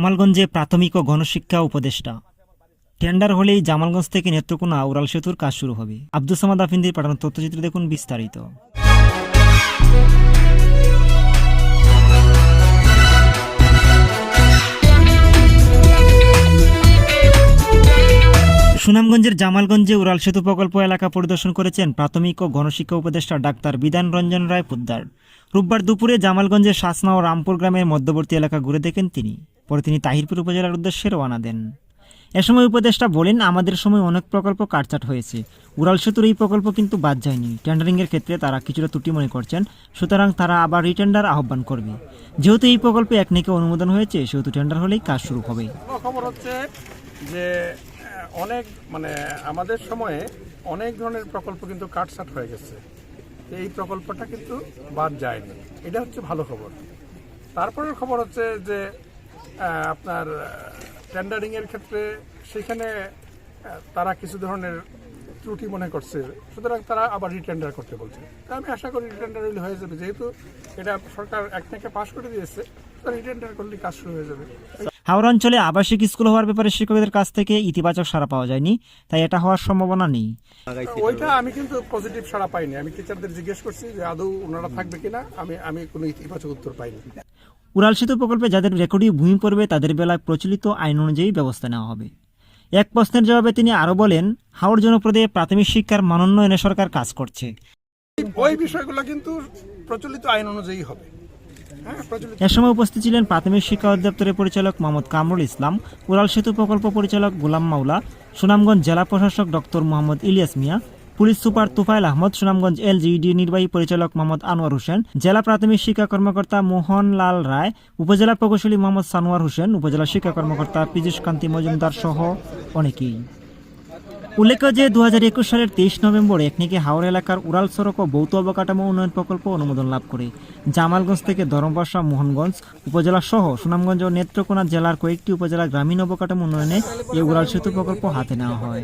জামালগঞ্জে প্রাথমিক ও গণশিক্ষা উপদেষ্টা। টেন্ডার হলেই জামালগঞ্জ থেকে নেত্রকোনা উড়াল সেতুর কাজ শুরু হবে। আব্দুল সামাদ আফিন্দির পাঠানো তথ্যচিত্র দেখুন বিস্তারিত। সুনামগঞ্জের জামালগঞ্জে উড়াল সেতু প্রকল্প এলাকা পরিদর্শন করেছেন প্রাথমিক ও গণশিক্ষা উপদেষ্টা ডাক্তার বিধান রঞ্জন রায় পোদ্দার। রোববার দুপুরে জামালগঞ্জের শাসনা ও রামপুর গ্রামের মধ্যবর্তী এলাকা ঘুরে দেখেন তিনি। পরে তিনি তাহিরপুর উপজেলার উদ্দেশ্যে রওনা দেন। এ সময় উপদেষ্টা বলেন, আমাদের সময় অনেক প্রকল্প কাটচাট হয়েছে। উড়াল সেতুর এই প্রকল্প কিন্তু বাদ যায়নি। টেন্ডারিংয়ের ক্ষেত্রে তারা কিছুটা ত্রুটি মনে করছেন, সুতরাং তারা আবার রিটেন্ডার আহ্বান করবে। যেহেতু এই প্রকল্পে একনিকে অনুমোদন হয়েছে, সেহেতু টেন্ডার হলেই কাজ শুরু হবে। খবর হচ্ছে যে অনেক মানে আমাদের সময়ে অনেক ধরনের প্রকল্প কিন্তু কাটসাট হয়ে গেছে। এই প্রকল্পটা কিন্তু বাদ যায়নি। এটা হচ্ছে ভালো খবর। তারপরের খবর হচ্ছে যে আপনার টেন্ডারিংয়ের ক্ষেত্রে সেখানে তারা কিছু ধরনের ত্রুটি মনে করছে। সুতরাং তারা আবার রিটেন্ডার করতে বলছে। তা আমি আশা করি রিটেন্ডার হলে হয়ে যাবে। যেহেতু এটা সরকার এক থেকে পাশ করে দিয়েছে তো রিটেন্ডার করলে কাজ শুরু হয়ে যাবে। হাওড়া অঞ্চলে আবাসিক স্কুল হওয়ার ব্যাপারে শিক্ষকদের কাছ থেকে ইতিবাচক সাড়া পাওয়া যায়নি তাই এটা হওয়ার সম্ভাবনা নেই। ওইটা আমি কিন্তু পজিটিভ সাড়া পাইনি। আমি টিচারদের জিজ্ঞেস করছি যে আদৌ ওনারা থাকবে কিনা আমি আমি কোনো ইতিবাচক উত্তর পাইনি। উড়াল সেতু প্রকল্পে যাদের রেকর্ডীয় ভূমি পড়বে তাদের বেলায় প্রচলিত আইন অনুযায়ী ব্যবস্থা নেওয়া হবে। এক প্রশ্নের জবাবে তিনি আরও বলেন হাওড় জনপদে প্রাথমিক শিক্ষার মানোন্নয়নে সরকার কাজ করছে। ওই বিষয়গুলো কিন্তু প্রচলিত আইন অনুযায়ী হবে। এ সময় উপস্থিত ছিলেন প্রাথমিক শিক্ষা অধিদপ্তরের পরিচালক মোহাম্মদ কামরুল ইসলাম, উড়াল সেতু প্রকল্প পরিচালক গোলাম মাওলা, সুনামগঞ্জ জেলা প্রশাসক doctor Mohammad Ilias Mia, police super Tufail Ahmad, Sunamganj LGED নির্বাহী পরিচালক মোহাম্মদ আনোয়ার হোসেন, জেলা প্রাথমিক শিক্ষা কর্মকর্তা মোহনলাল রায়, উপজেলা প্রকৌশলী মোহাম্মদ সানোয়ার হোসেন, উপজেলা শিক্ষা কর্মকর্তা পীযুষ কান্তি মজুমদার সহ অনেকেই। উল্লেখ্য যে দু হাজার একুশ সালের তেইশ নভেম্বর একনিকে হাওড়া এলাকার উড়াল সড়ক ও ভৌত অবকাঠামো উন্নয়ন প্রকল্প অনুমোদন লাভ করে। জামালগঞ্জ থেকে ধরমবাসা মোহনগঞ্জ উপজেলা সহ সুনামগঞ্জ ও নেত্রকোনা জেলার কয়েকটি উপজেলা গ্রামীণ অবকাঠামো উন্নয়নে এই উড়াল সেতু প্রকল্প হাতে নেওয়া হয়।